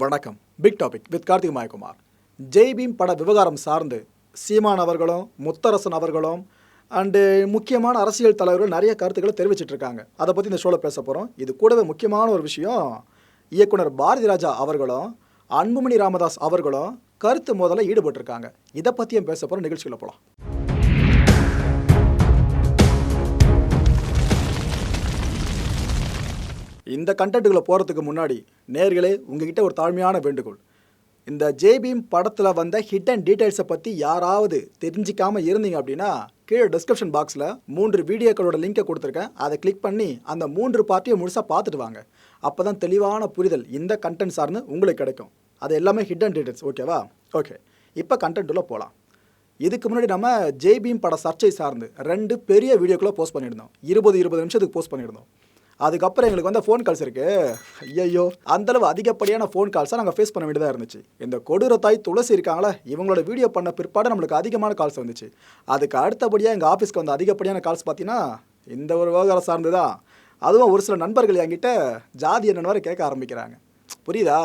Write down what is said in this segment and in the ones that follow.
வணக்கம். Big topic with Karthik Mayakumar. Jai Bhim பட விவகாரம் சார்ந்து சீமான் அவர்களும் முத்தரசன் அவர்களும் அண்டு முக்கியமான அரசியல் தலைவர்கள் நிறைய கருத்துக்களை தெரிவிச்சிட்டு இருக்காங்க. அதை பற்றி இந்த ஷோவில் பேச போகிறோம் இது கூடவே முக்கியமான ஒரு விஷயம் இயக்குனர் பாரதி ராஜா அவர்களும் அன்புமணி ராமதாஸ் அவர்களும் கருத்து மோதலில் ஈடுபட்டிருக்காங்க. இதை பற்றியும் பேச போகிற நிகழ்ச்சிகளை போகலாம் இந்த கண்டென்ட்டுகளை போகிறதுக்கு முன்னாடி நேர்களே உங்ககிட்ட ஒரு தாழ்மையான வேண்டுகோள். இந்த ஜேபிம் படத்தில் வந்த ஹிட் அண்ட் டீட்டெயில்ஸை பற்றி யாராவது தெரிஞ்சிக்காமல் இருந்தீங்க அப்படின்னா கீழே டிஸ்கிரிப்ஷன் பாக்ஸில் மூன்று வீடியோக்களோட லிங்கை கொடுத்துருக்கேன். அதை கிளிக் பண்ணி அந்த மூன்று பார்ட்டியும் முழுசாக பார்த்துட்டு வாங்க. அப்போ தான் தெளிவான புரிதல் இந்த கண்டென்ட் சார்னு உங்களுக்கு கிடைக்கும். அது எல்லாமே ஹிட் அண்ட் டீட்டெயில்ஸ் ஓகேவா ஓகே இப்போ கண்டென்ட் போகலாம் இதுக்கு முன்னாடி நம்ம ஜேபிம் பட சர்ச்சை சார்ந்து ரெண்டு பெரிய வீடியோக்களை போஸ்ட் பண்ணியிருந்தோம். இருபது இருபது நிமிஷத்துக்கு போஸ்ட் பண்ணியிருந்தோம். அதுக்கப்புறம் எங்களுக்கு வந்து ஃபோன் கால்ஸ் இருக்கு. ஐயோ அந்தளவு அதிகப்படியான ஃபோன் கால்ஸாக நாங்கள் ஃபேஸ் பண்ண வேண்டியதாக இருந்துச்சு. இந்த கொடூர தாய் துளசி இருக்காங்களே இவங்களோட வீடியோ பண்ண பிற்பாடு நம்மளுக்கு அதிகமான கால்ஸ் வந்துச்சு. அதுக்கு அடுத்தபடியாக எங்கள் ஆஃபீஸ்க்கு வந்து அதிகப்படியான கால்ஸ் பார்த்தீங்கன்னா இந்த ஒரு விவகாரம் சார்ந்து தான் அதுவும் ஒரு சில நண்பர்கள் என்கிட்ட ஜாதி என்னென்னு வரை கேட்க ஆரம்பிக்கிறாங்க. புரியுதா?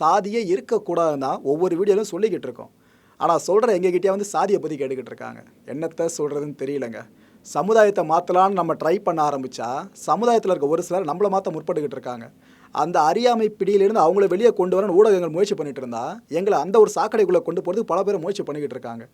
சாதியே இருக்கக்கூடாதுன்னு தான் ஒவ்வொரு வீடியோலையும் சொல்லிக்கிட்டு இருக்கோம். ஆனால் சொல்கிற எங்ககிட்டயே வந்து சாதியை பற்றி கேட்டுக்கிட்டு இருக்காங்க. என்னத்தை சொல்கிறதுன்னு தெரியலங்க. சமுதாயத்தை மாற்றலான்னு நம்ம ட்ரை பண்ண ஆரம்பித்தா சமுதாயத்தில் இருக்க ஒரு சிலர் நம்மளை மாற்ற முற்பட்டுக்கிட்டு இருக்காங்க. அந்த அறியாமை பிடியிலிருந்து அவங்கள வெளியே கொண்டு வரணும் ஊடகங்கள் முயற்சி பண்ணிட்டு இருந்தா எங்களை அந்த ஒரு சாக்கடைக்குள்ளே கொண்டு போகிறதுக்கு பல பேர் முயற்சி பண்ணிக்கிட்டு இருக்காங்க.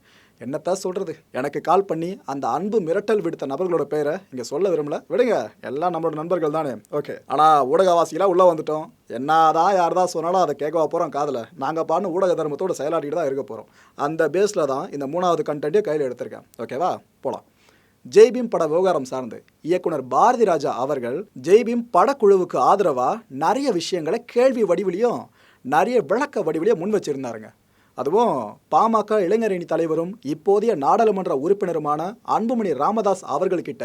என்னத்தான் சொல்கிறது எனக்கு கால் பண்ணி அந்த அன்பு மிரட்டல் விடுத்த நபர்களோட பேரை இங்கே சொல்ல விரும்பல. விடுங்க எல்லாம் நம்மளோட நண்பர்கள் தானே. ஓகே ஆனால் ஊடகவாசிகளாக உள்ளே வந்துட்டோம். என்னதான் யார் தான் சொன்னாலும் அதை கேட்கவா போகிறோம் காதில். நாங்கள் பாடு ஊடக தர்மத்தோடு செயலாட்டிட்டு தான் இருக்க போகிறோம் அந்த பேஸில் தான் இந்த மூணாவது கண்டென்ட்டே கையில் எடுத்திருக்கேன். ஓகேவா போகலாம் ஜெய்பீம் பட விவகாரம் சார்ந்து இயக்குனர் பாரதி ராஜா அவர்கள் ஜெய்பீம் படக்குழுவுக்கு ஆதரவா நிறைய விஷயங்களை கேள்வி வடிவிலையும் நிறைய விளக்க வடிவிலையும் முன் வச்சிருந்தாருங்க. அதுவும் பாமக இளைஞரணி தலைவரும் இப்போதைய நாடாளுமன்ற உறுப்பினருமான அன்புமணி ராமதாஸ் அவர்கள்கிட்ட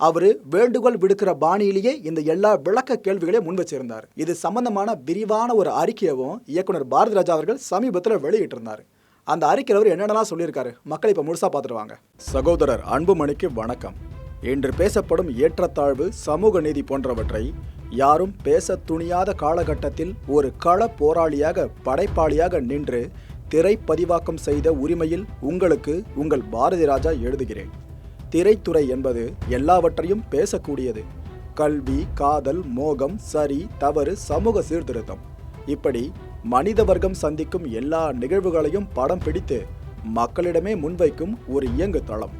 அவர் வேண்டுகோள் விடுக்கிற பாணியிலேயே இந்த எல்லா விளக்க கேள்விகளையும் முன் வச்சிருந்தார். இது சம்பந்தமான விரிவான ஒரு அறிக்கையவும் இயக்குனர் பாரதிராஜா அவர்கள் சமீபத்தில் வெளியிட்டிருந்தார். அந்த அறிக்கையில் அவர் என்னென்னலாம் சொல்லியிருக்காரு? மக்களை இப்போ முழுசாக பார்த்துருவாங்க. சகோதரர் அன்புமணிக்கு வணக்கம். இன்று பேசப்படும் ஏற்றத்தாழ்வு சமூக நீதி போன்றவற்றை யாரும் பேச துணியாத காலகட்டத்தில் ஒரு கள போராளியாக படைப்பாளியாக நின்று திரைப்பதிவாக்கம் செய்த உரிமையில் உங்களுக்கு உங்கள் பாரதி ராஜா எழுதுகிறேன். திரைத்துறை என்பது எல்லாவற்றையும் பேசக்கூடியது. கல்வி காதல் மோகம் சரி தவறு சமூக சீர்திருத்தம். இப்படி மனித வர்க்கம் சந்திக்கும் எல்லா நிகழ்வுகளையும் படம் பிடித்து மக்களிடமே முன்வைக்கும் ஒரு இயங்கு தளம்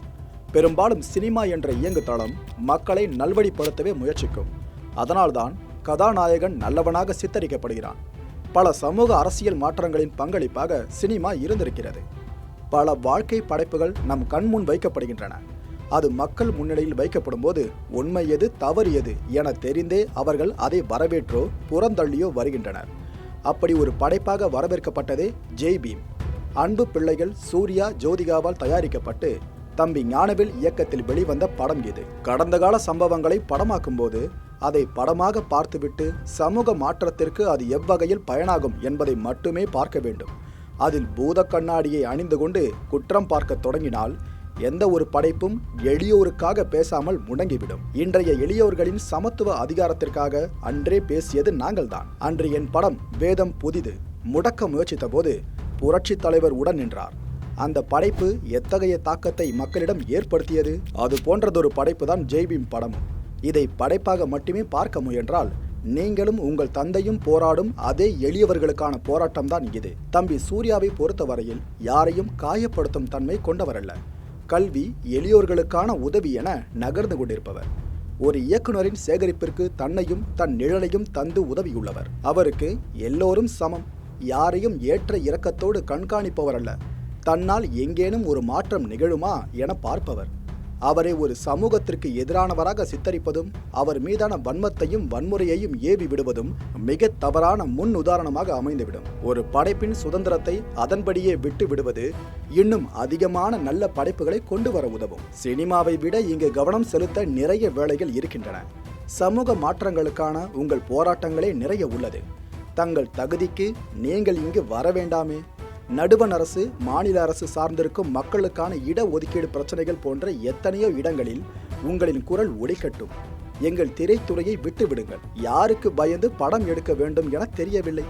பெரும்பாலும் சினிமா என்ற இயங்கு தளம் மக்களை நல்வழிப்படுத்தவே முயற்சிக்கும். அதனால்தான் கதாநாயகன் நல்லவனாக சித்தரிக்கப்படுகிறான். பல சமூக அரசியல் மாற்றங்களின் பங்களிப்பாக சினிமா இருந்திருக்கிறது. பல வாழ்க்கை படைப்புகள் நம் கண்முன் வைக்கப்படுகின்றன. அது மக்கள் முன்னிலையில் வைக்கப்படும் போது உண்மை எது தவறு எது என தெரிந்தே அவர்கள் அதை வரவேற்றோ புறந்தள்ளியோ வருகின்றனர். அப்படி ஒரு படைப்பாக வரவேற்கப்பட்டதே ஜெய் பீம். அன்பு பிள்ளைகள் சூர்யா ஜோதிகாவால் தயாரிக்கப்பட்டு தம்பி ஞானவில் இயக்கத்தில் வெளிவந்த படம் இது. கடந்த கால சம்பவங்களை படமாக்கும் போது அதை படமாக பார்த்துவிட்டு சமூக மாற்றத்திற்கு அது எவ்வகையில் பயனாகும் என்பதை மட்டுமே பார்க்க வேண்டும். அதில் பூத கண்ணாடியை அணிந்து கொண்டு குற்றம் பார்க்க தொடங்கினால் எந்த ஒரு படைப்பும் எளியோருக்காக பேசாமல் முடங்கிவிடும். இன்றைய எளியோர்களின் சமத்துவ அதிகாரத்திற்காக அன்றே பேசியது நாங்கள்தான். அன்று என் படம் வேதம் புதிது. முடக்க முயற்சித்த போது புரட்சி தலைவர் உடன் நின்றார். அந்த படைப்பு எத்தகைய தாக்கத்தை மக்களிடம் ஏற்படுத்தியது? அது போன்றதொரு படைப்பு தான் ஜெய்பீம் படம். இதை படைப்பாக மட்டுமே பார்க்க முயன்றால் நீங்களும் உங்கள் தந்தையும் போராடும் அதே எளியவர்களுக்கான போராட்டம் தான் இது. தம்பி சூர்யாவை பொறுத்தவரையில் யாரையும் காயப்படுத்தும் தன்மை கொண்டவரல்ல. கல்வி எளியோர்களுக்கான உதவி என நகர்ந்து கொண்டிருப்பவர். ஒரு இயக்குனரின் சேகரிப்பிற்கு தன்னையும் தன் நிழலையும் தந்து உதவியுள்ளவர். அவருக்கு எல்லோரும் சமம். யாரையும் ஏற்ற இரக்கத்தோடு கண்காணிப்பவர் அல்ல தன்னால் எங்கேனும் ஒரு மாற்றம் நிகழுமா என பார்ப்பவர். அவரை ஒரு சமூகத்திற்கு எதிரானவராக சித்தரிப்பதும் அவர் மீதான வன்மத்தையும் வன்முறையையும் ஏவி விடுவதும் மிக தவறான முன் உதாரணமாக அமைந்துவிடும். ஒரு படைப்பின் சுதந்திரத்தை அதன்படியே விட்டு விடுவது இன்னும் அதிகமான நல்ல படைப்புகளை கொண்டு வர உதவும். சினிமாவை விட இங்கு கவனம் செலுத்த நிறைய வேலைகள் இருக்கின்றன. சமூக மாற்றங்களுக்கான உங்கள் போராட்டங்களே நிறைய உள்ளது. தங்கள் தகுதிக்கு நீங்கள் இங்கு வர வேண்டாமே. நடுவண் அரசு மாநில அரசு சார்ந்திருக்கும் மக்களுக்கான இட ஒதுக்கீடு பிரச்சனைகள் போன்ற எத்தனையோ இடங்களில் உங்களின் குரல் ஒலிக்கட்டும். எங்கள் திரைத்துறையை விட்டுவிடுங்கள். யாருக்கு பயந்து படம் எடுக்க வேண்டும் என தெரியவில்லை.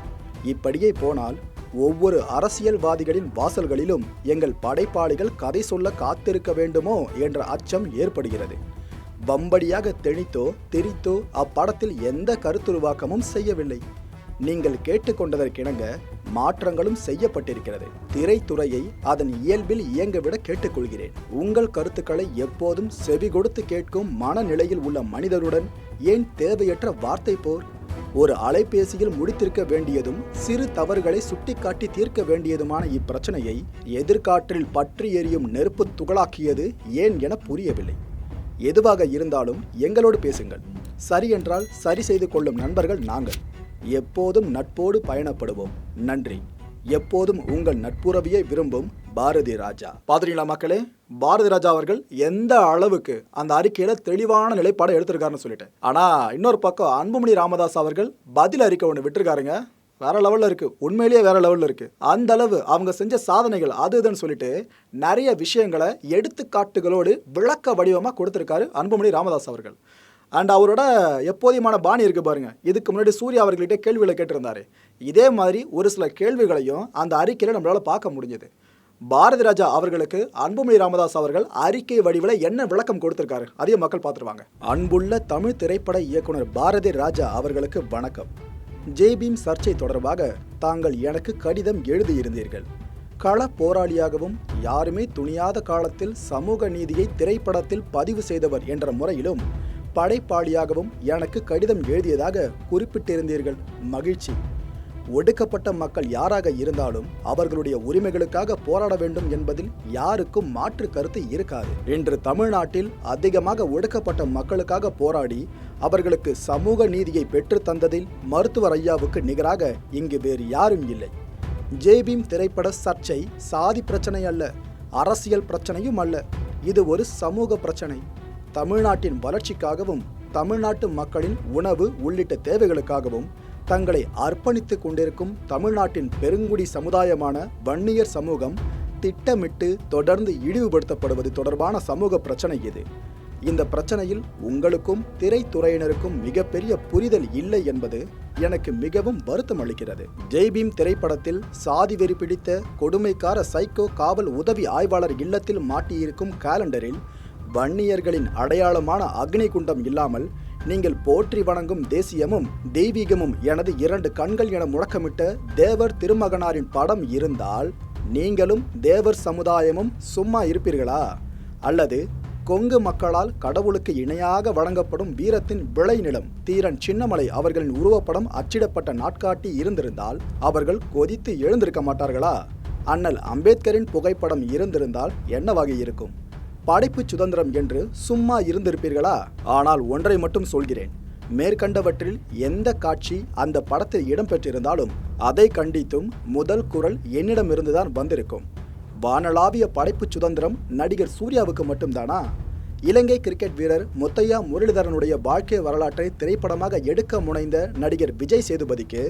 இப்படியே போனால் ஒவ்வொரு அரசியல்வாதிகளின் வாசல்களிலும் எங்கள் படைப்பாளிகள் கதை சொல்ல காத்திருக்க வேண்டுமோ என்ற அச்சம் ஏற்படுகிறது. வம்படியாக தெளித்தோ திரித்தோ அப்படத்தில் எந்த கருத்துருவாக்கமும் செய்யவில்லை. நீங்கள் கேட்டுக்கொண்டதற்கிணங்க மாற்றங்களும் செய்யப்பட்டிருக்கிறது. திரைத்துறையை அதன் இயல்பில் இயங்கவிட கேட்டுக்கொள்கிறேன். உங்கள் கருத்துக்களை எப்போதும் செவி கொடுத்து கேட்கும் மனநிலையில் உள்ள மனிதருடன் ஏன் தேவையற்ற வார்த்தை போர்? ஒரு அலைபேசியில் முடித்திருக்க வேண்டியதும் சிறு தவறுகளை சுட்டிக்காட்டி தீர்க்க வேண்டியதுமான இப்பிரச்சனையை எதிர்காற்றில் பற்றி எரியும் நெருப்பு துகளாக்கியது ஏன் என புரியவில்லை. எதுவாக இருந்தாலும் எங்களோடு பேசுங்கள். சரி என்றால் சரி செய்து கொள்ளும் நண்பர்கள் நாங்கள். எப்போதும் நட்போடு பயணப்படுவோம். நன்றி. எப்போதும் உங்கள் நட்புறவியை விரும்பும் பாரதி ராஜா. பாத்திரீங்களா மக்களே? பாரதி ராஜா அவர்கள் எந்த அளவுக்கு அந்த அறிக்கையில தெளிவான நிலைப்பாடை எடுத்திருக்காருன்னு சொல்லிட்டேன் ஆனா இன்னொரு பக்கம் அன்புமணி ராமதாஸ் அவர்கள் பதில் அறிக்கை ஒன்று விட்டுருக்காருங்க. வேற லெவலில் இருக்கு. உண்மையிலேயே வேற லெவலில் இருக்கு. அந்த அளவு அவங்க செஞ்ச சாதனைகள் அது இதுன்னு சொல்லிட்டு நிறைய விஷயங்களை எடுத்துக்காட்டுகளோடு விளக்க வடிவமாக கொடுத்துருக்காரு அன்புமணி ராமதாஸ் அவர்கள். அண்ட் அவரோட எப்போதியமான பாணி இருக்கு பாருங்க. இதுக்கு முன்னாடி சூர்யா அவர்கள்ட்ட கேள்விகளை கேட்டிருந்தாரு. இதே மாதிரி ஒரு சில கேள்விகளையும் அந்த அறிக்கையில் நம்மளால் பார்க்க முடிஞ்சது. பாரதி ராஜா அவர்களுக்கு அன்புமணி ராமதாஸ் அவர்கள் அறிக்கை வடிவில் என்ன விளக்கம் கொடுத்திருக்காரு? அதையும் மக்கள் பார்த்துருவாங்க. அன்புள்ள தமிழ் திரைப்பட இயக்குனர் பாரதி ராஜா அவர்களுக்கு வணக்கம். ஜேபீம் சர்ச்சை தொடர்பாக தாங்கள் எனக்கு கடிதம் எழுதியிருந்தீர்கள் கள போராளியாகவும் யாருமே துணியாத காலத்தில் சமூக நீதியை திரைப்படத்தில் பதிவு செய்தவர் என்ற முறையிலும் படைப்பாளியாகவும் எனக்கு கடிதம் எழுதியதாக குறிப்பிட்டிருந்தீர்கள். மகிழ்ச்சி. ஒடுக்கப்பட்ட மக்கள் யாராக இருந்தாலும் அவர்களுடைய உரிமைகளுக்காக போராட வேண்டும் என்பதில் யாருக்கும் மாற்று கருத்து இருக்காது. இன்று தமிழ்நாட்டில் அதிகமாக ஒடுக்கப்பட்ட மக்களுக்காக போராடி அவர்களுக்கு சமூக நீதியை பெற்றுத் தந்ததில் மருத்துவர் ஐயாவுக்கு நிகராக இங்கு வேறு யாரும் இல்லை. ஜேபீம் திரைப்பட சர்ச்சை சாதி பிரச்சனை அல்ல அரசியல் பிரச்சனையும் அல்ல. இது ஒரு சமூக பிரச்சனை. தமிழ்நாட்டின் வளர்ச்சிக்காகவும் தமிழ்நாட்டு மக்களின் உணவு உள்ளிட்ட தேவைகளுக்காகவும் தங்களை அர்ப்பணித்துக் கொண்டிருக்கும் தமிழ்நாட்டின் பெருங்குடி சமுதாயமான வன்னியர் சமூகம் திட்டமிட்டு தொடர்ந்து இழிவுபடுத்தப்படுவது தொடர்பான சமூக பிரச்சனை இது. இந்த பிரச்சனையில் உங்களுக்கும் திரைத்துறையினருக்கும் மிகப்பெரிய புரிதல் இல்லை என்பது எனக்கு மிகவும் வருத்தம் அளிக்கிறது. ஜெய்பீம் திரைப்படத்தில் சாதி வெறி பிடித்த கொடுமைக்கார சைக்கோ காவல் உதவி ஆய்வாளர் இல்லத்தில் மாட்டியிருக்கும் காலண்டரில் வன்னியர்களின் அடையாளமான அக்னி குண்டம் இல்லாமல் நீங்கள் போற்றி வணங்கும் தேசியமும் தெய்வீகமும் எனது இரண்டு கண்கள் என முழக்கமிட்ட தேவர் திருமகனாரின் படம் இருந்தால் நீங்களும் தேவர் சமுதாயமும் சும்மா இருப்பீர்களா? அல்லது கொங்கு மக்களால் கடவுளுக்கு இணையாக வழங்கப்படும் வீரத்தின் விளைநிலம் தீரன் சின்னமலை அவர்களின் உருவப்படம் அச்சிடப்பட்ட நாட்காட்டி இருந்திருந்தால் அவர்கள் கொதித்து எழுந்திருக்க மாட்டார்களா? அண்ணல் அம்பேத்கரின் புகைப்படம் இருந்திருந்தால் என்னவாக இருக்கும் படைப்பு சுதந்திரம் என்று சும்மா இருந்திருப்பீர்களா? ஆனால் ஒன்றை மட்டும் சொல்கிறேன். மேற்கண்டவற்றில் எந்த காட்சி அந்த படத்தில் இடம்பெற்றிருந்தாலும் அதை கண்டித்தும் முதல் குரல் என்னிடமிருந்துதான் வந்திருக்கும். வானளாவிய படைப்பு சுதந்திரம் நடிகர் சூர்யாவுக்கு மட்டும்தானா? இலங்கை கிரிக்கெட் வீரர் முத்தையா முரளிதரனுடைய வாழ்க்கை வரலாற்றை திரைப்படமாக எடுக்க முனைந்த நடிகர் விஜய் சேதுபதிக்கு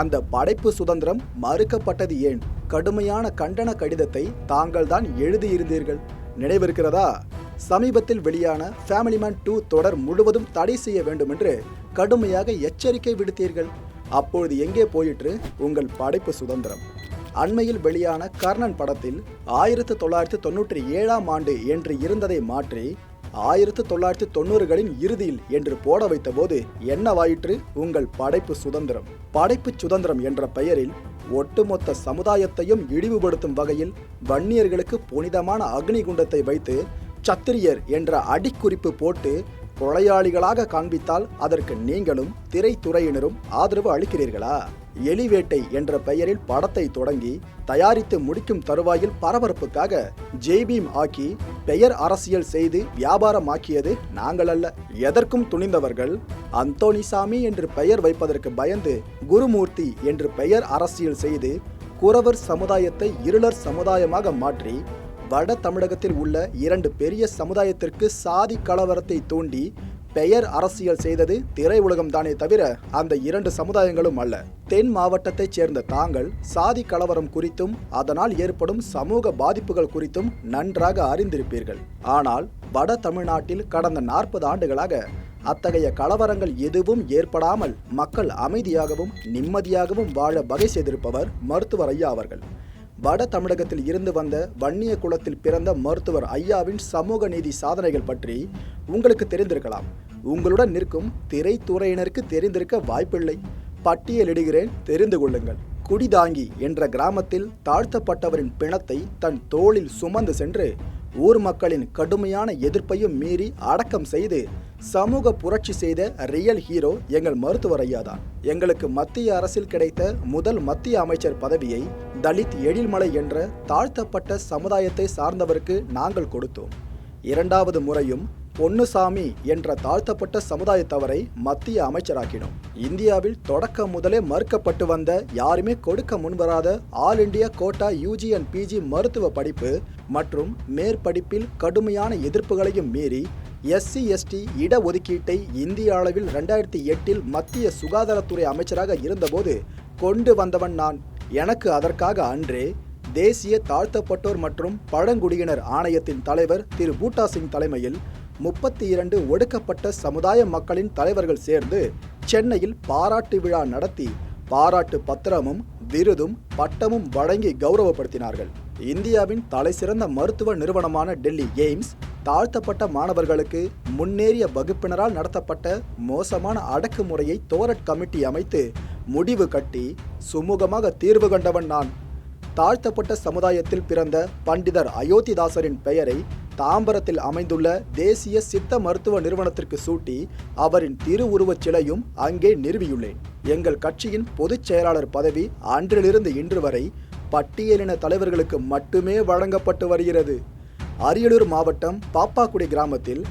அந்த படைப்பு சுதந்திரம் மறுக்கப்பட்டது ஏன்? கடுமையான கண்டன கடிதத்தை தாங்கள் தான் எழுதியிருந்தீர்கள். நினைவிருக்கிறதா? சமீபத்தில் வெளியான ஃபேமிலி மேன் டூ தொடர் முழுவதும் தடை செய்ய வேண்டும் என்று கடுமையாக எச்சரிக்கை விடுத்தீர்கள். அப்பொழுது எங்கே போயிற்று? உங்கள் படைப்பு சுதந்திரம். அண்மையில் வெளியான கர்ணன் படத்தில் ஆயிரத்து தொள்ளாயிரத்து தொண்ணூற்றி ஏழாம் ஆண்டு என்று இருந்ததை மாற்றி ஆயிரத்து தொள்ளாயிரத்து தொண்ணூறுகளின் இறுதியில் என்று போட வைத்தபோது என்னவாயிற்று? உங்கள் படைப்பு சுதந்திரம். படைப்பு சுதந்திரம் என்ற பெயரில் ஒட்டுமொத்த சமுதாயத்தையும் இழிவுபடுத்தும் வகையில் வன்னியர்களுக்கு புனிதமான அக்னி குண்டத்தை வைத்து சத்திரியர் என்ற அடிக்குறிப்பு போட்டு கொலையாளிகளாக காண்பித்தால் அதற்கு நீங்களும் திரைத்துறையினரும் ஆதரவு அளிக்கிறீர்களா? எலிவேட்டை என்ற பெயரில் படத்தை தொடங்கி தயாரித்து முடிக்கும் தருவாயில் பரபரப்புக்காக ஜெய்பீம் ஆக்கி பெயர் அரசியல் செய்து வியாபாரமாக்கியது நாங்கள் அல்ல எதற்கும் துணிந்தவர்கள் அந்தோனிசாமி என்று பெயர் வைப்பதற்கு பயந்து குருமூர்த்தி என்று பெயர் அரசியல் செய்து குறவர் சமுதாயத்தை இருளர் சமுதாயமாக மாற்றி வட தமிழகத்தில் உள்ள இரண்டு பெரிய சமுதாயத்திற்கு சாதி கலவரத்தை தூண்டி பெயர் அரசியல் செய்தது திரையுலகம் தானே தவிர அந்த இரண்டு சமுதாயங்களும் அல்ல. தென் மாவட்டத்தைச் சேர்ந்த தாங்கள் சாதி கலவரம் குறித்தும் அதனால் ஏற்படும் சமூக பாதிப்புகள் குறித்தும் நன்றாக அறிந்திருப்பீர்கள். ஆனால் வட தமிழ்நாட்டில் கடந்த நாற்பது ஆண்டுகளாக அத்தகைய கலவரங்கள் எதுவும் ஏற்படாமல் மக்கள் அமைதியாகவும் நிம்மதியாகவும் வாழ வகை செய்திருப்பவர் மருத்துவர் ஐயா அவர்கள். வட தமிழகத்தில் இருந்து வந்த வன்னிய குலத்தில் பிறந்த மருத்துவர் ஐயாவின் சமூக நீதி சாதனைகள் பற்றி உங்களுக்கு தெரிந்திருக்கலாம். உங்களுடன் நிற்கும் திரைத்துறையினருக்கு தெரிந்திருக்க வாய்ப்பில்லை. பட்டியலிடுகிறேன் தெரிந்து கொள்ளுங்கள். குடிதாங்கி என்ற கிராமத்தில் தாழ்த்தப்பட்டவரின் பிணத்தை தன் தோளில் சுமந்து சென்று ஊர் மக்களின் கடுமையான எதிர்ப்பையும் மீறி அடக்கம் செய்து சமூக புரட்சி செய்த ரியல் ஹீரோ எங்கள் மருத்துவர் ஐயா தான் எங்களுக்கு மத்திய அரசில் கிடைத்த முதல் மத்திய அமைச்சர் பதவியை தலித் எழில்மலை என்ற தாழ்த்தப்பட்ட சமுதாயத்தை சார்ந்தவருக்கு நாங்கள் கொடுத்தோம். இரண்டாவது முறையும் பொன்னுசாமி என்ற தாழ்த்தப்பட்ட சமுதாயத்தவரை மத்திய அமைச்சராக்கினோம். இந்தியாவில் தொடக்கம் முதலே மறுக்கப்பட்டு வந்த யாருமே கொடுக்க முன்வராத all India quota UG and PG மருத்துவ படிப்பு மற்றும் மேற்படிப்பில் கடுமையான எதிர்ப்புகளையும் மீறி எஸ்சி எஸ்டி இடஒதுக்கீட்டை இந்திய அளவில் ரெண்டாயிரத்தி எட்டில் மத்திய சுகாதாரத்துறை அமைச்சராக இருந்தபோது கொண்டு வந்தவன் நான். எனக்கு அதற்காக அன்றே தேசிய தாழ்த்தப்பட்டோர் மற்றும் பழங்குடியினர் ஆணையத்தின் தலைவர் திரு. பூட்டா சிங் தலைமையில் முப்பத்தி இரண்டு ஒடுக்கப்பட்ட சமுதாய மக்களின் தலைவர்கள் சேர்ந்து சென்னையில் பாராட்டு விழா நடத்தி பாராட்டு பத்திரமும் விருதும் பட்டமும் வழங்கி கௌரவப்படுத்தினார்கள். இந்தியாவின் தலைசிறந்த மருத்துவ நிறுவனமான டெல்லி எய்ம்ஸ் தாழ்த்தப்பட்ட மாணவர்களுக்கு முன்னேறிய வகுப்பினரால் நடத்தப்பட்ட மோசமான அடக்குமுறையை தோரட் கமிட்டி அமைத்து முடிவு கட்டி சுமூகமாக தீர்வு கண்டவன் நான். தாழ்த்தப்பட்ட சமுதாயத்தில் பிறந்த பண்டிதர் அயோத்திதாசரின் பெயரை தாம்பரத்தில் அமைந்துள்ள தேசிய சித்த மருத்துவ நிறுவனத்திற்கு சூட்டி அவரின் திருவுருவச் சிலையும் அங்கே நிறுவியுள்ளேன். எங்கள் கட்சியின் பொதுச் செயலாளர் பதவி அன்றிலிருந்து இன்று வரை பட்டியலின தலைவர்களுக்கு மட்டுமே வழங்கப்பட்டு வருகிறது. அரியலூர் மாவட்டம் பாப்பாக்குடி கிராமத்தில்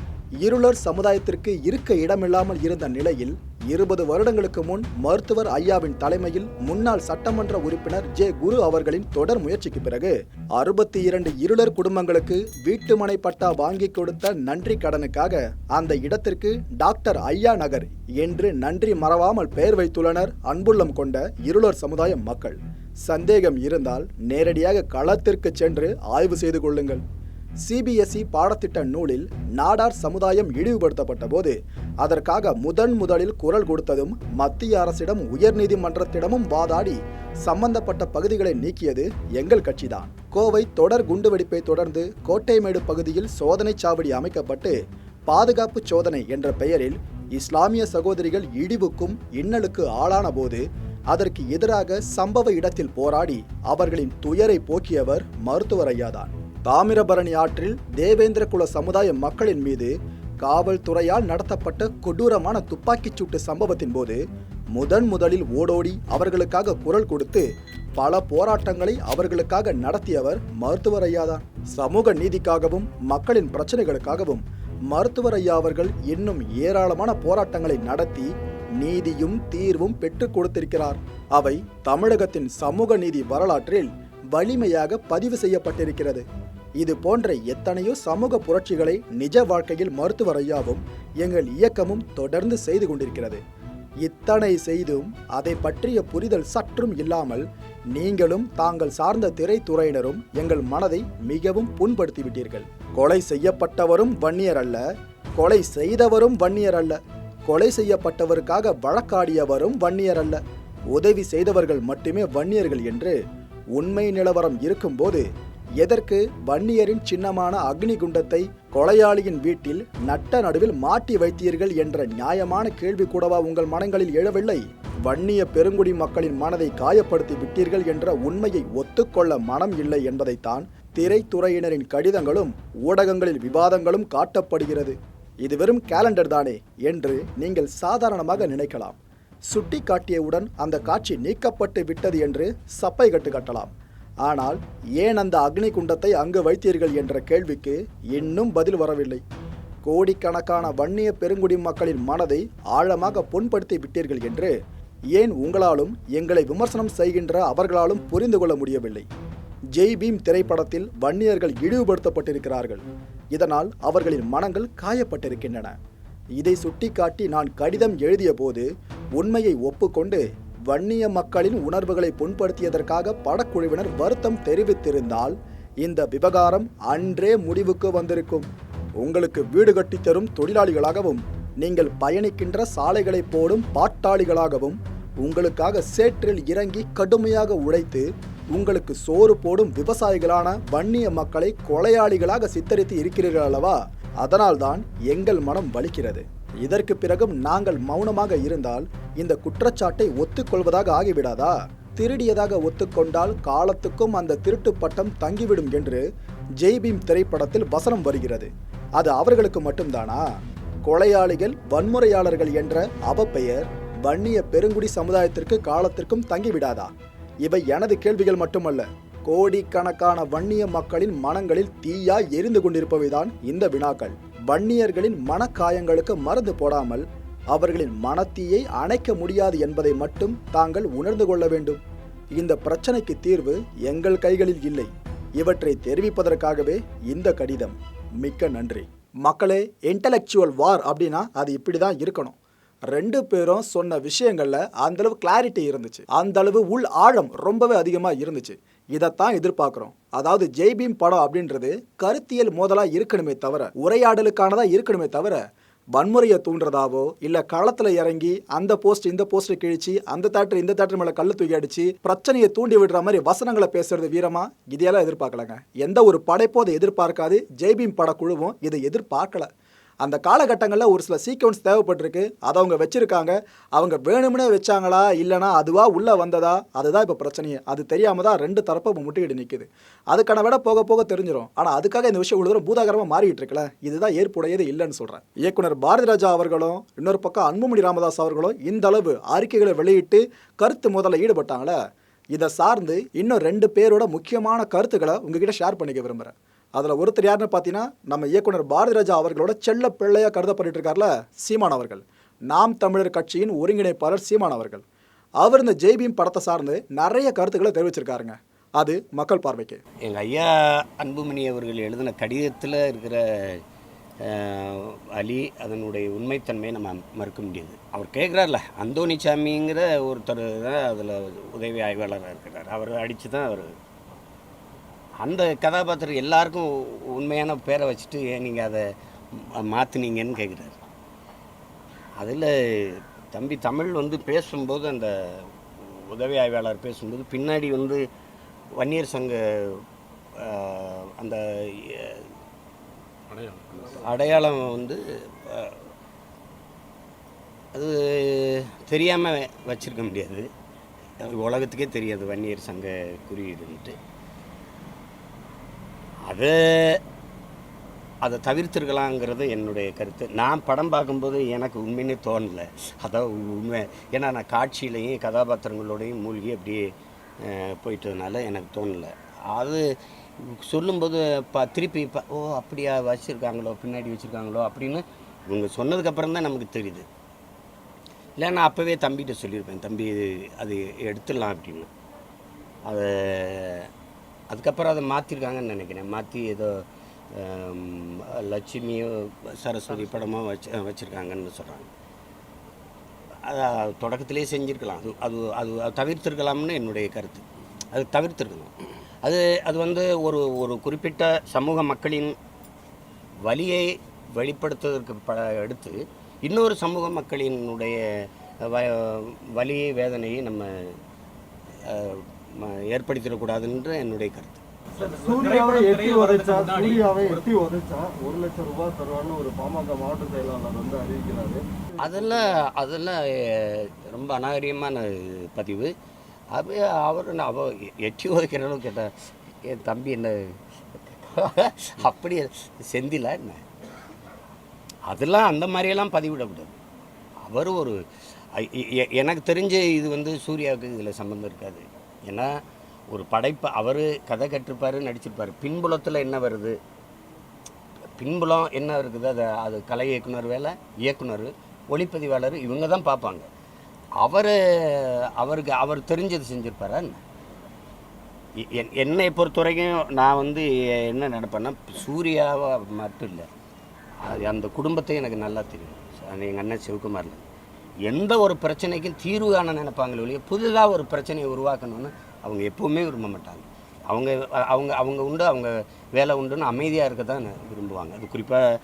இருளர் சமுதாயத்திற்கு இருக்க இடமில்லாமல் இருந்த நிலையில் இருபது வருடங்களுக்கு முன் மருத்துவர் ஐயாவின் தலைமையில் முன்னாள் சட்டமன்ற உறுப்பினர் ஜே குரு அவர்களின் தொடர் முயற்சிக்கு பிறகு அறுபத்தி இரண்டு இருளர் குடும்பங்களுக்கு வீட்டுமனை பட்டா வாங்கி கொடுத்த நன்றி கடனுக்காக அந்த இடத்திற்கு டாக்டர் ஐயா நகர் என்று நன்றி மறவாமல் பெயர் வைத்துள்ளனர் அன்புள்ளம் கொண்ட இருளர் சமுதாய மக்கள். சந்தேகம் இருந்தால் நேரடியாக களத்திற்கு சென்று ஆய்வு செய்து கொள்ளுங்கள். சிபிஎஸ்இ பாடத்திட்ட நூலில் நாடார் சமுதாயம் இழிவுபடுத்தப்பட்ட போது அதற்காக முதன் முதலில் குரல் கொடுத்ததும் மத்திய அரசிடம் உயர்நீதிமன்றத்திடமும் வாதாடி சம்பந்தப்பட்ட பகுதிகளை நீக்கியது எங்கள் கட்சிதான். கோவை தொடர் குண்டுவெடிப்பை தொடர்ந்து கோட்டைமேடு பகுதியில் சோதனை சாவடி அமைக்கப்பட்டு பாதுகாப்பு சோதனை என்ற பெயரில் இஸ்லாமிய சகோதரிகள் இழிவுக்கும் இன்னலுக்கு ஆளான போது அதற்கு எதிராக சம்பவ இடத்தில் போராடி அவர்களின் துயரை போக்கியவர் மருத்துவர் ஐயாதான் தாமிரபரணி ஆற்றில் தேவேந்திர குல சமுதாய மக்களின் மீது காவல்துறையால் நடத்தப்பட்ட கொடூரமான துப்பாக்கிச் சூட்டு சம்பவத்தின் போது முதன் முதலில் ஓடோடி அவர்களுக்காக குரல் கொடுத்து பல போராட்டங்களை அவர்களுக்காக நடத்தியவர் மருத்துவர் ஐயாதான் சமூக நீதிக்காகவும் மக்களின் பிரச்சனைகளுக்காகவும் மருத்துவர் ஐயா அவர்கள் இன்னும் ஏராளமான போராட்டங்களை நடத்தி நீதியும் தீர்வும் பெற்றுக் கொடுத்திருக்கிறார். அவை தமிழகத்தின் சமூக நீதி வரலாற்றில் வலிமையாக பதிவு செய்யப்பட்டிருக்கிறது. இது போன்ற எத்தனையோ சமூக புரட்சிகளை நிஜ வாழ்க்கையில் மருத்துவர் ஐயாவும் எங்கள் இயக்கமும் தொடர்ந்து செய்து கொண்டிருக்கிறது. இத்தனை செய்தும் அதை பற்றிய புரிதல் சற்றும் இல்லாமல் நீங்களும் தாங்கள் சார்ந்த திரைத்துறையினரும் எங்கள் மனதை மிகவும் புண்படுத்திவிட்டீர்கள். கொலை செய்யப்பட்டவரும் வன்னியர் அல்ல கொலை செய்தவரும் வன்னியர் அல்ல. கொலை செய்யப்பட்டவருக்காக வழக்காடியவரும் வன்னியர் அல்ல. உதவி செய்தவர்கள் மட்டுமே வன்னியர்கள் என்று உண்மை நிலவரம் இருக்கும்போது எதற்கு வன்னியரின் சின்னமான அக்னி குண்டத்தை கொலையாளியின் வீட்டில் நட்ட நடுவில் மாட்டி வைத்தீர்கள் என்ற நியாயமான கேள்வி கூடவா உங்கள் மனங்களில் எழவில்லை வன்னிய பெருங்குடி மக்களின் மனதை காயப்படுத்தி விட்டீர்கள் என்ற உண்மையை ஒத்துக்கொள்ள மனம் இல்லை என்பதைத்தான் திரைத்துறையினரின் கடிதங்களும் ஊடகங்களில் விவாதங்களும் காட்டப்படுகிறது. இது வெறும் கேலண்டர் தானே என்று நீங்கள் சாதாரணமாக நினைக்கலாம். சுட்டி காட்டியவுடன் அந்த காட்சி நீக்கப்பட்டு விட்டது என்று சப்பை கட்டு கட்டலாம். ஆனால் ஏன் அந்த அக்னி குண்டத்தை அங்கு வைத்தீர்கள் என்ற கேள்விக்கு இன்னும் பதில் வரவில்லை. கோடிக்கணக்கான வன்னிய பெருங்குடி மக்களின் மனதை ஆழமாக புண்படுத்தி விட்டீர்கள் என்று ஏன் உங்களாலும் எங்களை விமர்சனம் செய்கின்ற அவர்களாலும் புரிந்து கொள்ள முடியவில்லை? ஜெய் பீம் திரைப்படத்தில் வன்னியர்கள் இழிவுபடுத்தப்பட்டிருக்கிறார்கள். இதனால் அவர்களின் மனங்கள் காயப்பட்டிருக்கின்றன. இதை சுட்டிக்காட்டி நான் கடிதம் எழுதிய போது உண்மையை ஒப்புக்கொண்டு வன்னிய மக்களின் உணர்வுகளை புண்படுத்தியதற்காக படக்குழுவினர் வருத்தம் தெரிவித்திருந்தால் இந்த விவகாரம் அன்றே முடிவுக்கு வந்திருக்கும். உங்களுக்கு வீடு கட்டித் தரும் தொழிலாளிகளாகவும் நீங்கள் பயணிக்கின்ற சாலைகளை போடும் பாட்டாளிகளாகவும் உங்களுக்காக சேற்றில் இறங்கி கடுமையாக உழைத்து உங்களுக்கு சோறு போடும் விவசாயிகளான வன்னிய மக்களை கொலையாளிகளாக சித்தரித்து இருக்கிறீர்கள் அல்லவா? அதனால்தான் எங்கள் மனம் வலிக்கிறது. இதற்கு பிறகும் நாங்கள் மௌனமாக இருந்தால் இந்த குற்றச்சாட்டை ஒத்துக்கொள்வதாக ஆகிவிடாதா? திருடியதாக ஒத்துக்கொண்டால் காலத்துக்கும் அந்த திருட்டு பட்டம் தங்கிவிடும் என்று ஜெய்பீம் திரைப்படத்தில் வசனம் வருகிறது. அது அவர்களுக்கு மட்டும்தானா? கொலையாளிகள் வன்முறையாளர்கள் என்ற அவப்பெயர் வன்னிய பெருங்குடி சமுதாயத்திற்கு காலத்திற்கும் தங்கிவிடாதா? இவை எனது கேள்விகள் மட்டுமல்ல. கோடிக்கணக்கான வன்னிய மக்களின் மனங்களில் தீயாய் எரிந்து கொண்டிருப்பவைதான் இந்த வினாக்கள். வன்னியர்களின் மனக்காயங்களுக்கு மருந்து போடாமல் அவர்களின் மனத்தீயை அணைக்க முடியாது என்பதை மட்டும் தாங்கள் உணர்ந்து கொள்ள வேண்டும். இந்த பிரச்சனைக்கு தீர்வு எங்கள் கைகளில் இல்லை. இவற்றை தெரிவிப்பதற்காகவே இந்த கடிதம். மிக்க நன்றி. மக்களே இன்டலெக்சுவல் வார் அப்படின்னா அது இப்படி தான் இருக்கணும். ரெண்டு பேரும் சொன்ன விஷயங்களில் அந்தளவு கிளாரிட்டி இருந்துச்சு. அந்தளவு உள் ஆழம் ரொம்பவே அதிகமாக இருந்துச்சு. இதைத்தான் எதிர்பார்க்குறோம். அதாவது ஜெய்பீம் படம் அப்படின்றது கருத்தியல் மோதலாக இருக்கணுமே தவிர உரையாடலுக்கானதாக இருக்கணுமே தவிர வன்முறையை தூண்டுறதாவோ இல்லை களத்தில் இறங்கி அந்த போஸ்ட் இந்த போஸ்ட்டை கிழிச்சு அந்த தேட்டர் இந்த தேட்டர் மேலே கல்லு தூக்கி அடிச்சு பிரச்சனையை தூண்டி விடுற மாதிரி வசனங்களை பேசுறது வீரமா? இதையெல்லாம் எதிர்பார்க்கலங்க. எந்த ஒரு படைப்போதை எதிர்பார்க்காது. ஜெய்பீம் படக்குழுவும் இதை எதிர்பார்க்கல. அந்த காலகட்டங்களில் ஒரு சில சீக்வன்ஸ் தேவைப்பட்டிருக்கு. அதை அவங்க வச்சுருக்காங்க. அவங்க வேணும்னே வச்சாங்களா? இல்லைனா அதுவாக உள்ளே வந்ததா? அதுதான் இப்போ பிரச்சனையே. அது தெரியாமல் தான் ரெண்டு தரப்பும் இப்போ முட்டுக்கிட்டு நிற்குது அதுக்கான விட போக போக தெரிஞ்சிடும் ஆனால் அதுக்காக இந்த விஷயம் இவ்வளோ தூரம் பூதாகரமாக மாறிட்டு இருக்கல இதுதான் ஏற்புடையது இல்லைன்னு சொல்கிறேன் இயக்குனர் பாரதிராஜா அவர்களும் இன்னொரு பக்கம் அன்புமணி ராமதாஸ் அவர்களும் இந்த அளவு அறிக்கைகளை வெளியிட்டு கருத்து முதல்ல ஈடுபட்டாங்களே? இதை சார்ந்து இன்னும் ரெண்டு பேரோட முக்கியமான கருத்துக்களை உங்ககிட்ட ஷேர் பண்ணிக்க விரும்புகிறேன் அதில் ஒருத்தர் யாருன்னு பார்த்தீங்கன்னா நம்ம இயக்குனர் பாரதிராஜா அவர்களோட செல்ல பிள்ளையாக கருதப்பட்டு இருக்கார்ல சீமான் அவர்கள். நாம் தமிழர் கட்சியின் ஒருங்கிணைப்பாளர் சீமான் அவர்கள். அவர் இந்த ஜெய்பீம் படத்தை சார்ந்து நிறைய கருத்துக்களை தெரிவிச்சிருக்காருங்க. அது மக்கள் பார்வைக்கு. எங்கள் ஐயா அன்புமணி அவர்கள் எழுதின கடிதத்தில் இருக்கிற அலி அதனுடைய உண்மைத்தன்மையை நம்ம மறுக்க முடியாது. அவர் கேட்குறாருல அந்தோணிசாமிங்கிற ஒருத்தர் தான் அதில் உதவி ஆய்வாளராக இருக்கிறார். அவர் அடித்து தான் அவர் அந்த கதாபாத்திரம் எல்லாருக்கும் உண்மையான பேரை வச்சுட்டு ஏன் நீங்கள் அதை மாற்றினீங்கன்னு கேட்குறாரு அதில் தம்பி தமிழ் வந்து பேசும்போது அந்த உதவி ஆய்வாளர் பேசும்போது பின்னாடி வந்து வன்னியர் சங்க அந்த அடையாளம் வந்து அது தெரியாமல் வச்சுருக்க முடியாது. உலகத்துக்கே தெரியாது வன்னியர் சங்க குறியீடுன்ட்டு. அதை அதை தவிர்த்திருக்கலாங்கிறது என்னுடைய கருத்து. நான் படம் பார்க்கும்போது எனக்கு உண்மைன்னு தோணலை. அதான் உண்மை. ஏன்னா நான் காட்சியிலையும் கதாபாத்திரங்களோடையும் மூழ்கி அப்படியே போயிட்டதுனால எனக்கு தோணலை. அது சொல்லும்போது ப திருப்பி ப ஓ அப்படியா வச்சுருக்காங்களோ பின்னாடி வச்சுருக்காங்களோ அப்படின்னு இவங்க சொன்னதுக்கப்புறம் தான் நமக்கு தெரியுது. இல்லை நான் அப்போவே தம்பிகிட்ட சொல்லியிருப்பேன் தம்பி அது எடுத்துடலாம் அப்படின்னு. அதை அதுக்கப்புறம் அதை மாற்றிருக்காங்கன்னு நினைக்கிறேன். மாற்றி ஏதோ லட்சுமியோ சரஸ்வதி படமோ வச்சு வச்சுருக்காங்கன்னு சொல்கிறாங்க அது தொடக்கத்திலே செஞ்சுருக்கலாம். அது அது அது தவிர்த்திருக்கலாம்னு என்னுடைய கருத்து. அது தவிர்த்திருக்கணும். அது அது வந்து ஒரு ஒரு குறிப்பிட்ட சமூக மக்களின் வலியை வெளிப்படுத்துவதற்கு ப எடுத்து இன்னொரு சமூக மக்களினுடைய வ வலியை வேதனையை நம்ம ஏற்படுத்திடக்கூடாதுன்ற என்னுடைய கருத்து. சூர்யாவை எட்டி உதைச்சா சூர்யாவை எட்டி உதைச்சா ஒரு லட்சம் ரூபாய் தருவான்னு ஒரு பாமக மாவட்ட செயலாளர் வந்து அறிவிக்கிறாரு. அதெல்லாம் அதெல்லாம் ரொம்ப அநாகரிகமான பதிவு. அது அவர் அவ எட்டி உதைக்கிற அளவுக்கு கேட்டால் என் தம்பி என்ன அப்படி செந்திலா என்ன? அதெல்லாம் அந்த மாதிரியெல்லாம் பதிவிடக்கூடாது. அவர் ஒரு எனக்கு தெரிஞ்ச இது வந்து சூர்யாவுக்கு இதில் சம்மந்தம் இருக்காது. ஏன்னா ஒரு படைப்பு அவர் கதை கற்றுப்பார் நடிச்சிருப்பார். பின்புலத்தில் என்ன வருது? பின்புலம் என்ன இருக்குது? அதை அது கலை இயக்குனர் வேலை இயக்குனர் ஒளிப்பதிவாளர் இவங்க தான் பார்ப்பாங்க. அவர் அவருக்கு அவர் தெரிஞ்சது செஞ்சுருப்பாரா எ- என்- என்னை பொறுத்த வரைக்கும் நான் வந்து என்ன நினைப்பேன்னா சூர்யாவை மட்டும் இல்லை. அது அந்த குடும்பத்தை எனக்கு நல்லா தெரியும். எங்கள் அண்ணன் சிவகுமாரில். எந்த ஒரு பிரச்சனைக்கும் தீர்வு காண நினைப்பாங்களே ஒழிய புதிதாக ஒரு பிரச்சனையை உருவாக்கணும்னு அவங்க எப்பவுமே விரும்ப மாட்டாங்க. அவங்க அவங்க அவங்க உண்டு அவங்க வேலை உண்டுன்னு அமைதியாக இருக்க தான் விரும்புவாங்க. அது குறிப்பாக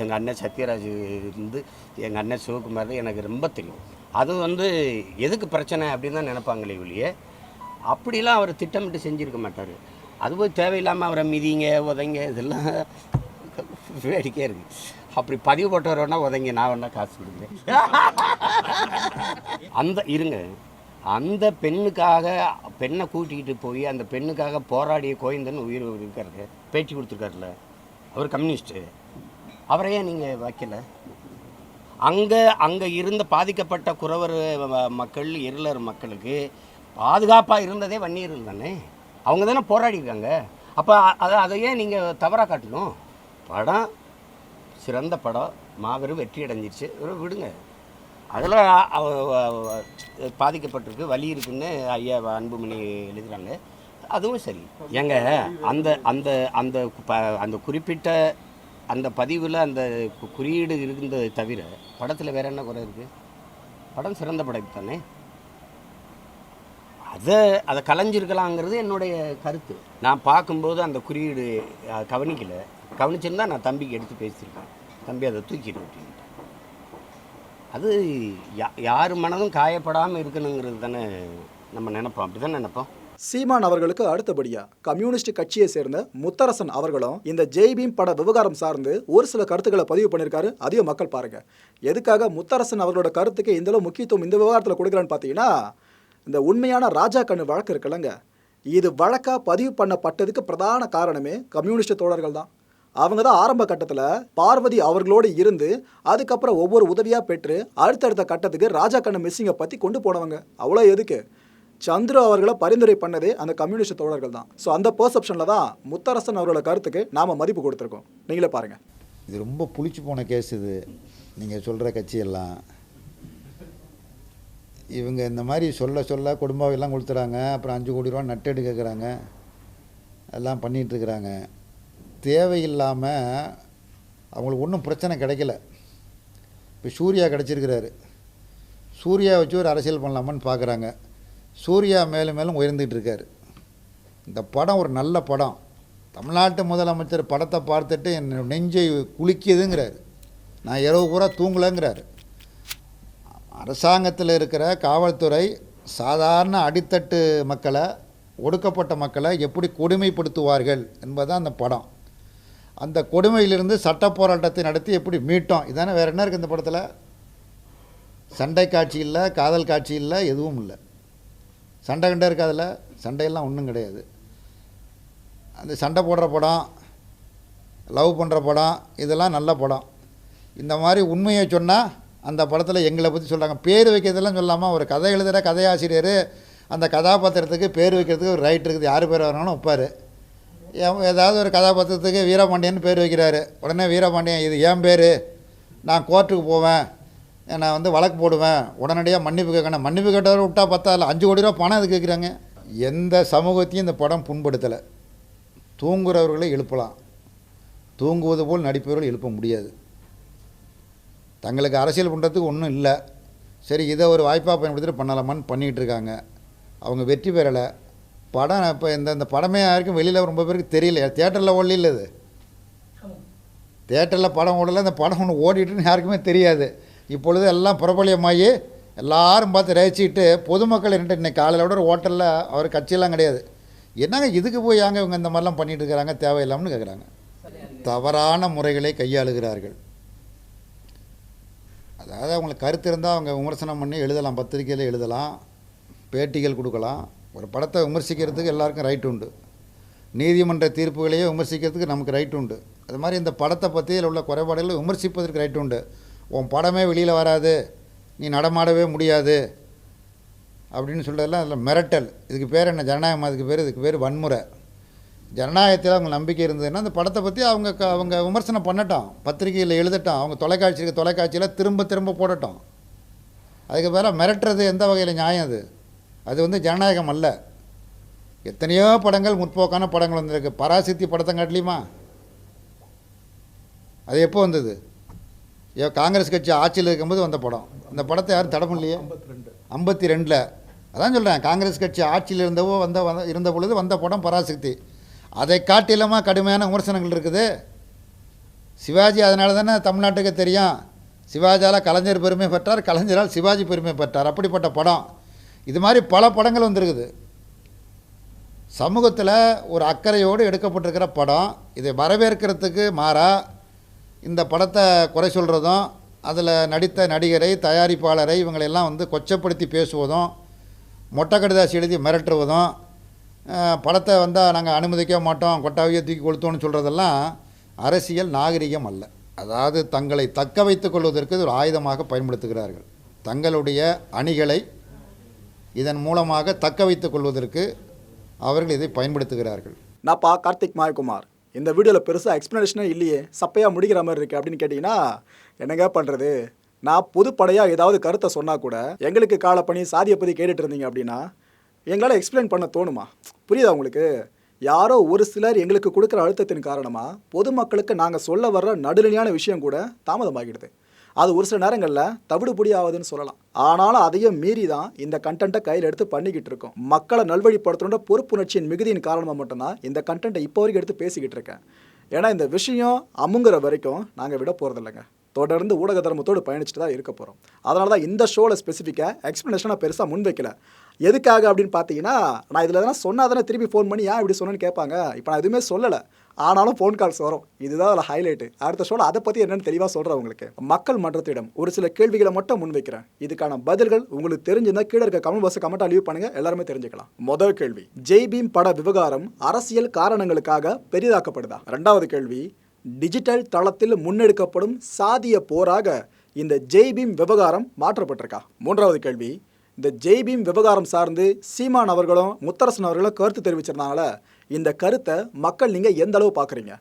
எங்கள் அண்ணன் சத்யராஜ் இருந்து எங்கள் அண்ணன் சிவகுமார் எனக்கு ரொம்ப தெரியும். அது வந்து எதுக்கு பிரச்சனை அப்படின்னு தான் நினைப்பாங்களே ஒழிய அப்படிலாம் அவர் திட்டமிட்டு செஞ்சுருக்க மாட்டார். அது போய் தேவையில்லாமல் அவரை மிதிங்க உதைங்க இதெல்லாம் வேடிக்கையாக இருக்குது அப்படி பதிவு போட்டவர் வேணா உதைங்க நான் வேணா காசு கொடுக்குறேன் அந்த இருங்க. அந்த பெண்ணுக்காக பெண்ணை கூட்டிகிட்டு போய் அந்த பெண்ணுக்காக போராடிய கோயந்தன் உயிர் இருக்காரு பேச்சு கொடுத்துருக்காருல. அவர் கம்யூனிஸ்ட்டு அவரை ஏன் நீங்கள் வைக்கல? அங்கே அங்கே இருந்த பாதிக்கப்பட்ட குறவர் மக்கள் இருளர் மக்களுக்கு பாதுகாப்பாக இருந்ததே வன்னியர்கள் தானே? அவங்க தானே போராடி இருக்காங்க அப்போ அதை அதை ஏன் நீங்கள் தவறாக காட்டணும். படம் சிறந்த படம். மாபெரும் வெற்றி அடைஞ்சிருச்சு. ஒரு விடுங்க. அதில் பாதிக்கப்பட்டிருக்கு வலி இருக்குன்னு ஐயா அன்புமணி எழுதுகிறாங்க அதுவும் சரி. ஏங்க அந்த அந்த அந்த ப- அந்த குறிப்பிட்ட அந்த பதிவில் அந்த குறியீடு இருந்ததை தவிர படத்தில் வேற என்ன குறை இருக்குது படம் சிறந்த படம் தானே அதை அதை கலைஞ்சிருக்கலாங்கிறது என்னுடைய கருத்து. நான் பார்க்கும்போது அந்த குறியீடு கவனிக்கலை. கவனிச்சிருந்தா நான் தம்பிக்கு எடுத்து பேசியிருக்கேன். தம்பி அதை தூக்கிடு அது யா யார் மனதும் காயப்படாமல் இருக்கணுங்கிறது தானே நம்ம நினைப்போம். அப்படி தானே நினைப்போம்? சீமான் அவர்களுக்கு அடுத்தபடியா கம்யூனிஸ்ட் கட்சியை சேர்ந்த முத்தரசன் அவர்களும் இந்த ஜெய்பீம் பட விவகாரம் சார்ந்து ஒரு சில கருத்துக்களை பதிவு பண்ணியிருக்காரு. அதையும் மக்கள் பாருங்க. எதுக்காக முத்தரசன் அவர்களோட கருத்துக்கு இந்தளவு முக்கியத்துவம் இந்த விவகாரத்தில் கொடுக்குறான்னு பார்த்தீங்கன்னா இந்த உண்மையான ராஜா கண்ணு வழக்கு இருக்குல்லங்க. இது வழக்காக பதிவு பண்ணப்பட்டதுக்கு பிரதான காரணமே கம்யூனிஸ்ட் தோழர்கள் தான் அவங்க தான் ஆரம்ப கட்டத்தில் பார்வதி அவர்களோடு இருந்து அதுக்கப்புறம் ஒவ்வொரு உதவியாக பெற்று அடுத்தடுத்த கட்டத்துக்கு ராஜா கண்ண மிஸ்ஸிங்கை பற்றி கொண்டு போனவங்க. அவ்வளோ எதுக்கு? சந்துரு அவர்களை பரிந்துரை பண்ணதே அந்த கம்யூனிஸ்ட் தோழர்கள் தான். ஸோ அந்த பெர்செப்ஷனில் தான் முத்தரசன் அவரோட கருத்துக்கு நாம் மதிப்பு கொடுத்துருக்கோம். நீங்களே பாருங்கள் இது ரொம்ப புளிச்சு போன கேஸ் இது. நீங்கள் சொல்கிற கட்சியெல்லாம். இவங்க இந்த மாதிரி சொல்ல சொல்ல குடும்பம் எல்லாம் கொடுத்துறாங்க அப்புறம் அஞ்சு கோடி ரூபா நட்டெடு கேட்குறாங்க எல்லாம் பண்ணிகிட்ருக்குறாங்க தேவையில்லாமல் அவங்களுக்கு ஒன்றும் பிரச்சனை கிடைக்கல. இப்போ சூர்யா கிடச்சிருக்கிறாரு. சூர்யா வச்சு ஒரு அரசியல் பண்ணலாமான்னு பார்க்குறாங்க சூர்யா மேலும் மேலும் உயர்ந்துகிட்டு இருக்கார். இந்த படம் ஒரு நல்ல படம். தமிழ்நாட்டு முதலமைச்சர் படத்தை பார்த்துட்டு என் நெஞ்சை குலுக்கியதுங்கிறார். நான் இரவு பூரா தூங்கலைங்கிறாரு. அரசாங்கத்தில் இருக்கிற காவல்துறை சாதாரண அடித்தட்டு மக்களை ஒடுக்கப்பட்ட மக்களை எப்படி கொடுமைப்படுத்துவார்கள் என்பதுதான் அந்த படம். அந்த கொடுமையிலிருந்து சட்ட போராட்டத்தை நடத்தி எப்படி மீட்டோம்? இதானே வேறு என்ன இருக்குது இந்த படத்தில்? சண்டை காட்சி இல்லை காதல் காட்சி இல்லை எதுவும் இல்லை. சண்டை கண்டே இருக்காதுல்ல சண்டையெல்லாம் ஒன்றும் கிடையாது. அந்த சண்டை போடுற படம் லவ் பண்ணுற படம் இதெல்லாம் நல்ல படம். இந்த மாதிரி உண்மையை சொன்னால் அந்த படத்தில் எங்களை பற்றி சொல்கிறாங்க பேர் வைக்கிறதெல்லாம் சொல்லாமல் ஒரு கதை எழுதுகிற கதையாசிரியர் அந்த கதாபாத்திரத்துக்கு பேர் வைக்கிறதுக்கு ஒரு ரைட் இருக்குது. யார் பேர் வரணும்னு வைப்பார் ஏதாவது ஒரு கதாபாத்திரத்துக்கு வீரபாண்டியன் பேர் வைக்கிறாரு. உடனே வீரபாண்டியன் இது ஏன் பேர்? நான் கோர்ட்டுக்கு போவேன். நான் வந்து வழக்கு போடுவேன். உடனடியாக மன்னிப்பு கேட்கணும். மன்னிப்பு கேட்டவரை விட்டா பத்தால அஞ்சு கோடி ரூபா பணம் அது கேட்குறாங்க? எந்த சமூகத்தையும் இந்த படம் புண்படுத்தலை. தூங்குறவர்களை எழுப்பலாம். தூங்குவது போல் நடிப்பவர்கள் எழுப்ப முடியாது. தங்களுக்கு அரசியல் பண்ணுறதுக்கு ஒன்றும் இல்லை. சரி இதை ஒரு வாய்ப்பாக பயன்படுத்திட்டு பண்ணலாமான்னு பண்ணிகிட்டு இருக்காங்க. அவங்க வெற்றி பெறலை. படம் இப்போ இந்த இந்த படமே யாருக்கும் வெளியில் ரொம்ப பேருக்கு தெரியல. தேட்டரில் ஓடல அது. தேட்டரில் படம் ஓடல இந்த படம் ஒன்று ஓடிட்டுன்னு யாருக்குமே தெரியாது. இப்பொழுது எல்லாம் பிரபலியமாகி எல்லாரும் பார்த்து ரசிச்சுட்டு பொதுமக்கள் என்னட்டு இன்றைக்கி காலையில் விட ஒரு ஹோட்டலில் அவர் கட்சியெல்லாம் கிடையாது. என்னங்க இதுக்கு போய் ஏங்க இவங்க இந்த மாதிரிலாம் பண்ணிகிட்டு இருக்கிறாங்க தேவையில்லாமனு கேட்குறாங்க தவறான முறைகளை கையாளுகிறார்கள். அதாவது அவங்களுக்கு கருத்து இருந்தால் அவங்க விமர்சனம் பண்ணி எழுதலாம் பத்திரிக்கையில் எழுதலாம் பேட்டிகள் கொடுக்கலாம். ஒரு படத்தை விமர்சிக்கிறதுக்கு எல்லாருக்கும் ரைட் உண்டு. நீதிமன்ற தீர்ப்புகளையே விமர்சிக்கிறதுக்கு நமக்கு ரைட் உண்டு. அது மாதிரி இந்த படத்தை பற்றி இதில் உள்ள குறைபாடுகளை விமர்சிப்பதற்கு ரைட் உண்டு. உன் படமே வெளியில் வராது. நீ நடமாடவே முடியாது. அப்படின்னு சொல்கிறதெல்லாம் அதில் மிரட்டல். இதுக்கு பேர் என்ன? ஜனநாயகம் அதுக்கு பேர் இதுக்கு பேர் வன்முறை. ஜனநாயகத்தில் அவங்க நம்பிக்கை இருந்ததுன்னா அந்த படத்தை பற்றி அவங்க க- அவங்க விமர்சனம் பண்ணட்டும். பத்திரிகையில் எழுதட்டும். அவங்க தொலைக்காட்சிக்கு தொலைக்காட்சியில் திரும்ப திரும்ப போடட்டும். அதுக்கு பேராக மிரட்டுறது எந்த வகையில் நியாயம் அது? அது வந்து ஜனநாயகம் அல்ல. எத்தனையோ படங்கள் முற்போக்கான படங்கள் வந்திருக்கு. பராசக்தி படத்தை காட்டலியுமா அது எப்போ வந்தது? ஏ காங்கிரஸ் கட்சி ஆட்சியில் இருக்கும்போது வந்த படம். அந்த படத்தை யாரும் தடை பண்ணலையே? ஐம்பத்தி ரெண்டில். அதான் சொல்கிறேன் காங்கிரஸ் கட்சி ஆட்சியில் இருந்தவோ வந்த வந்த இருந்த பொழுது வந்த படம் பராசக்தி அதை காட்டிலுமா கடுமையான விமர்சனங்கள் இருக்குது? சிவாஜி அதனால தானே தமிழ்நாட்டுக்கு தெரியும். சிவாஜியால் கலைஞர் பெருமை பெற்றார். கலைஞரால் சிவாஜி பெருமை பெற்றார். அப்படிப்பட்ட படம். இது மாதிரி பல படங்கள் வந்திருக்குது. சமூகத்தில் ஒரு அக்கறையோடு எடுக்கப்பட்டிருக்கிற படம் இதை வரவேற்கிறதுக்கு மாறாக இந்த படத்தை குறை சொல்கிறதும் அதில் நடித்த நடிகரை தயாரிப்பாளரை இவங்களெல்லாம் வந்து கொச்சப்படுத்தி பேசுவதும் மொட்டை கடிதாசி எழுதி மிரட்டுவதும் படத்தை வந்தால் நாங்கள் அனுமதிக்க மாட்டோம் கொட்டாவியை தூக்கி கொளுத்தோன்னு சொல்கிறதெல்லாம் அரசியல் நாகரிகம் அல்ல. அதாவது தங்களை தக்க வைத்துக் கொள்வதற்கு ஒரு ஆயுதமாக பயன்படுத்துகிறார்கள். தங்களுடைய அணிகளை இதன் மூலமாக தக்க வைத்துக் கொள்வதற்கு அவர்கள் இதை பயன்படுத்துகிறார்கள். நான்ப்பா கார்த்திக் மாயகுமார். இந்த வீடியோவில் பெருசாக எக்ஸ்ப்ளனேஷனே இல்லையே. சப்பையாக முடிக்கிற மாதிரி இருக்குது அப்படின்னு கேட்டிங்கன்னா என்னங்க பண்ணுறது நான் பொதுப்படையாக ஏதாவது கருத்தை சொன்னால் கூட எங்களுக்கு காலப்பணி சாதியை பற்றி கேட்டுட்டு இருந்தீங்க அப்படின்னா எங்களால் எக்ஸ்பிளைன் பண்ண தோணுமா? புரியுதா உங்களுக்கு? யாரோ ஒரு சிலர் எங்களுக்கு கொடுக்குற அழுத்தத்தின் காரணமாக பொதுமக்களுக்கு நாங்கள் சொல்ல வர்ற நடுநிலையான விஷயம் கூட தாமதமாகிடுது. அது ஒரு சில நேரங்களில் தவிடுபொடி ஆகுதுன்னு சொல்லலாம். ஆனாலும் அதையும் மீறி தான் இந்த கண்டென்ட்டை கையில் எடுத்து பண்ணிக்கிட்டு இருக்கோம். மக்களை நல்வழிப்படுத்தணுன்ற பொறுப்புணர்ச்சியின் மிகுதியின் காரணமாக மட்டும்தான் இந்த கண்டென்ட்டை இப்போ வரைக்கும் எடுத்து பேசிக்கிட்டு இருக்கேன். ஏன்னா இந்த விஷயம் அமுங்குற வரைக்கும் நாங்கள் விட போகிறதில்லைங்க தொடர்ந்து ஊடக தர்மத்தோடு பயணிச்சுட்டு தான் இருக்க போகிறோம் அதனால தான் இந்த ஷோவில் ஸ்பெசிஃபிக்காக எக்ஸ்ப்ளனேஷனாக பெருசாக முன்வைக்கல. எதுக்காக அப்படின்னு பார்த்தீங்கன்னா நான் இதில் எதனா சொன்னால் தானே திருப்பி ஃபோன் பண்ணி ஏன் இப்படி சொன்னேன்னு கேட்பாங்க. இப்போ நான் எதுவுமே சொல்லலை. ஆனாலும் ஃபோன் கால்ஸ் வரும். இதுதான் அதில் ஹைலைட்டு அடுத்த ஷோவில் அதை பற்றி என்னென்னு தெளிவாக சொல்கிறேன் உங்களுக்கு. மக்கள் மன்றத்திடம் ஒரு சில கேள்விகளை மட்டும் முன்வைக்கிறேன். இதுக்கான பதில்கள் உங்களுக்கு தெரிஞ்சிருந்தால் கீழே இருக்க கமெண்ட் பாக்ஸ் கமெண்ட்டாக லீவ் பண்ணுங்கள் எல்லாருமே தெரிஞ்சுக்கலாம். முதல் கேள்வி ஜெய் பீம் பட விவகாரம் அரசியல் காரணங்களுக்காக பெரிதாக்கப்படுதா? ரெண்டாவது கேள்வி டிஜிட்டல் தளத்தில் முன்னெடுக்கப்படும் சாதிய போராக இந்த ஜெய் பீம் விவகாரம் மாற்றப்பட்டிருக்கா? மூன்றாவது கேள்வி இந்த ஜெய் பீம் விவகாரம் சார்ந்து சீமான் அவர்களும் முத்தரசன் அவர்களும் கருத்து தெரிவிச்சிருந்தாங்கள இந்த கருத்தை மக்கள் நீங்கள் எந்த அளவு பார்க்குறீங்க?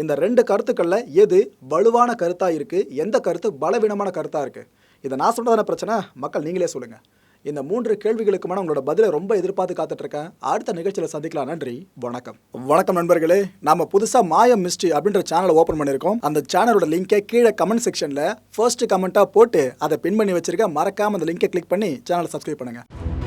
இந்த ரெண்டு கருத்துக்களில் எது வலுவான கருத்தாக இருக்குது எந்த கருத்து பலவீனமான கருத்தாக இருக்குது இதை நான் சொல்கிறதான பிரச்சனை மக்கள் நீங்களே சொல்லுங்கள் இந்த மூன்று கேள்விகளுக்குமான உங்களோட பதிலை ரொம்ப எதிர்பார்த்து காத்துட்ருக்கேன். அடுத்த நிகழ்ச்சியில் சந்திக்கலாம். நன்றி. வணக்கம். வணக்கம் நண்பர்களே. நம்ம புதுசாக மாயம் மிஸ்ட்ரி அப்படின்ற சேனலை ஓப்பன் பண்ணியிருக்கோம். அந்த சேனலோட லிங்கை கீழே கமெண்ட் செக்ஷனில் ஃபர்ஸ்ட் கமெண்ட்டாக போட்டு அதை பின் பண்ணி வச்சிருக்க மறக்காம அந்த லிங்கை கிளிக் பண்ணி சேனலை சப்ஸ்கிரைப் பண்ணுங்கள்